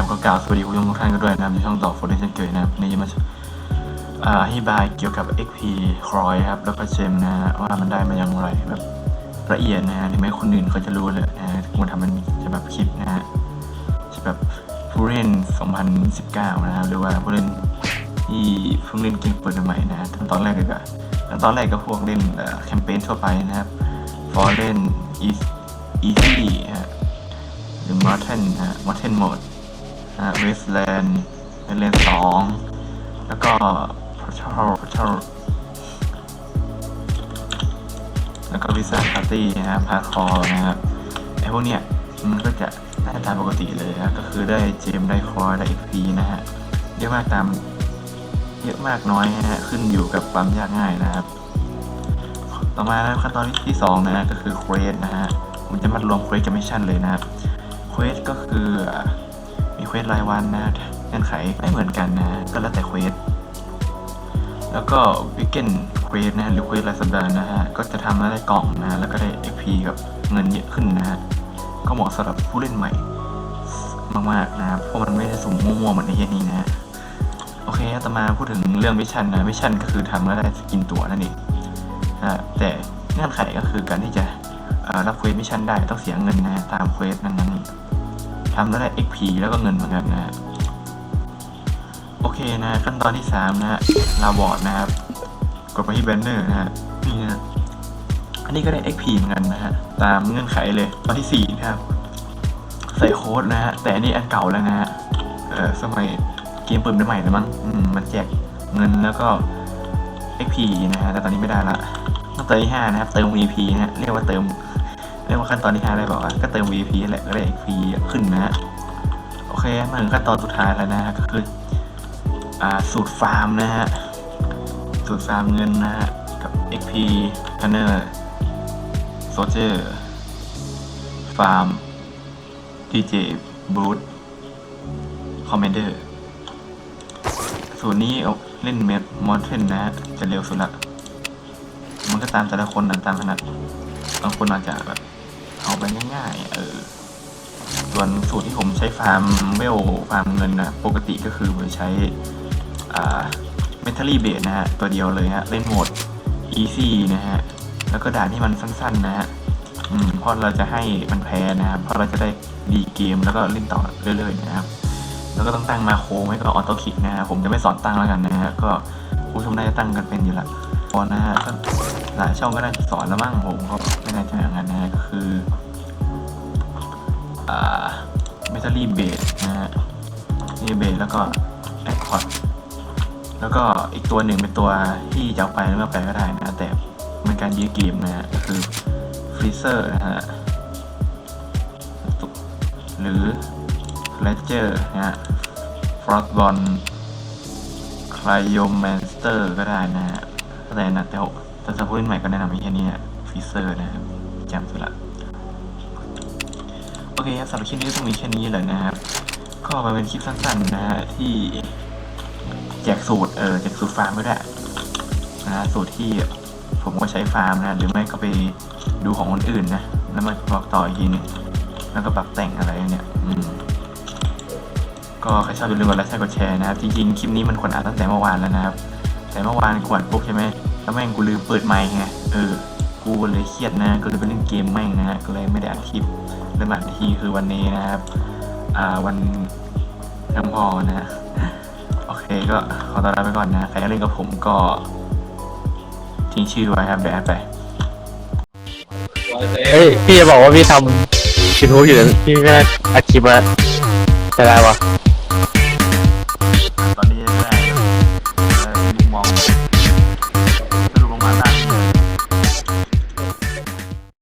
นะครับก็กล่าวสวัสดีคุณผู้ชมทุกท่านกันด้วยนะครับในช่องต่อโฟร์เดชันเกิดนะครับนนี้จะมาอธิบายเกี่ยวกับ XP ครอยครับแล้วก็เจมนะฮะว่ามันได้มาอย่างไรแบบละเอียดนะฮะถึงแม้คนอื่นเขาจะรู้เลยนะฮะกูทำมันจะแบบคลิปนะฮะจะแบบผู้เล่น 2019 นะครับหรือว่าผู้เล่นที่เพิ่งเล่นเกมเปิดใหม่นะฮะขั้นตอนแรกก็ขั้นตอนแรกก็พวกเล่นแคมเปญทั่วไปนะครับฟอร์เล่น easy ฮะหรือ Martin ฮะ Martin Mode ฮะ Westland Westland สองแล้วก็ Portal Portal แล้วก็ Visa Party นะครับพาคอนะครับไอพวกเนี้ยมันก็จะได้ตามปกติเลยนะก็คือได้เจมได้คอได้ XP นะฮะเยอะมากตามเยอะมากน้อยนะฮะขึ้นอยู่กับความยากง่ายนะครับ ต่อมาขั้นตอนที่สองนะฮะก็คือเควสนะฮะผมจะมารวมเควสกับมิชชั่นเลยนะครับเควสก็คือ มีเควสรายวันนะเงื่อนไขไม่เหมือนกันนะ ก็แล้วแต่เควสแล้วก็วิกเกนเควสนะหรือเควสรายสัปดาห์นะฮะ ก็จะทำแล้วได้กล่องนะ แล้วก็ได้ XP กับเงินเยอะขึ้นนะฮะ ก็เหมาะสำหรับผู้เล่นใหม่ มากๆนะครับเพราะมันไม่ได้สุ่มมั่วๆเหมือนในเฮียนี้นะโอเคต่อมาพูดถึงเรื่องมิชชั่นนะมิชชั่นก็คือทำแล้วได้สกินตัวนั่นเองอ่าแต่เงื่อนไขก็คือการที่จะรับเควสมิชชั่นได้ต้องเสียเงินนะตามเควสนั้นๆ ทำแล้วได้ XP แล้วก็เงินเหมือนกันนะฮะโอเคนะขั้นตอนที่ 3 นะฮะลาบอร์ดนะครับ กดไปที่แบนเนอร์นะฮะนี่นะอันนี้ก็ได้ XP เหมือนกันนะฮะ ตามเงื่อนไขเลยตอนที่ 4 นะครับ ใส่โค้ดนะฮะ แต่อันนี้อันเก่าแล้วนะฮะ เออสมัยเกมเปิดใหม่ๆเลยมั้งอืมมันแจกเงินแล้วก็ XP นะฮะ แต่ตอนนี้ไม่ได้ละขั้นตอนที่ห้านะครับ เติม VP นะฮะ เรียกว่าเติม เรียกว่าขั้นตอนที่ห้าได้บอกว่าก็เติม VP แหละก็ได้ XP ขึ้นนะฮะโอเคมาถึงขั้นตอนสุดท้ายแล้วนะฮะก็คืออ่าสูตรฟาร์มนะฮะ สูตรฟาร์มเงินนะฮะ กับ XP Planner Soldier Farm DJ Boot Commander สูตรนี้เอาเล่นเมดมอนเทนนะฮะ จะเร็วสุดละมันก็ตามแต่ละคนนะตามถนัดบางคนอาจจะแบบ เอาไปง่ายๆเออส่วนสูตรที่ผมใช้ฟาร์มเวลฟาร์มเงินนะปกติก็คือผมใช้อ่าเมทัลลี่เบสนะฮะตัวเดียวเลยฮะเล่นโหมด easy นะฮะแล้วก็ด่านที่มันสั้นๆนะฮะอืมเพราะเราจะให้มันแพ้นะครับเพราะเราจะได้ดีเกมแล้วก็เล่นต่อเรื่อยๆนะครับ แล้วก็ต้องตั้งมาโค้งไว้ก็ออโต้คลิกนะฮะผมจะไม่สอนตั้งแล้วกันนะฮะก็ผู้ชมน่าจะตั้งกันเป็นอยู่ละพอนะฮะก็หลายช่องก็น่าจะสอนแล้วมั้งผมก็ไม่น่ใจอย่างนั้นนะฮะก็ คืออ่าเมทัลลี่เบสนะฮะนี่เบสแล้วก็แอคคอร์ดแล้วก็อีกตัวหนึ่งเป็นตัวที่จะไปแล้วก็ไปก็ได้นะแต่เป็นการยื้อเกมนะฮะคือฟรีเซอร์นะฮะหรือเลเจอร์นะฮะฟรอสบอลคลโยมแมนสเตอร์ก็ได้นะฮะแต่นะแต่แต่ถ้าผู้เล่นใหม่ก็แนะนำให้แค่นี้ฟิเซอร์นะครับจำสุดละ โอเคครับสำหรับคลิปนี้ก็ต้องมีแค่นี้แหละนะครับก็มาเป็นคลิปสั้นๆนะฮะที่แจกสูตรเออแจกสูตรฟาร์มก็ได้นะฮะสูตรที่ผมก็ใช้ฟาร์มนะหรือไม่ก็ไปดูของคนอื่นนะแล้วมาบอกต่ออีกทีนึงแล้วก็ปรับแต่งอะไรเนี่ยอืมก็ใครชอบอย่าลืมกดไลค์กดแชร์นะครับจริงๆคลิปนี้มันควรอัดตั้งแต่เมื่อวานแล้วนะครับ แต่เมื่อวานกวดปุ๊บใช่ไหมแล้วแม่งกูลืมเปิดไมค์ไงเออ กูเลยเครียดนะก็เลยไปเล่นเกมแม่งนะฮะก็เลยไม่ได้อัดคลิปเริ่มอัดทีคือวันนี้นะครับอ่าวันน้ำพอนะฮะโอเคก็ขอตัวลาไปก่อนนะใครอยากเล่นกับผมก็ทิ้งชื่อไว้ครับเดี๋ยวแอดไปเฮ้ยพี่จะบอกว่าพี่ทำยูทูบอยู่พี่ไม่ได้อัดคลิปมาจะได้วะ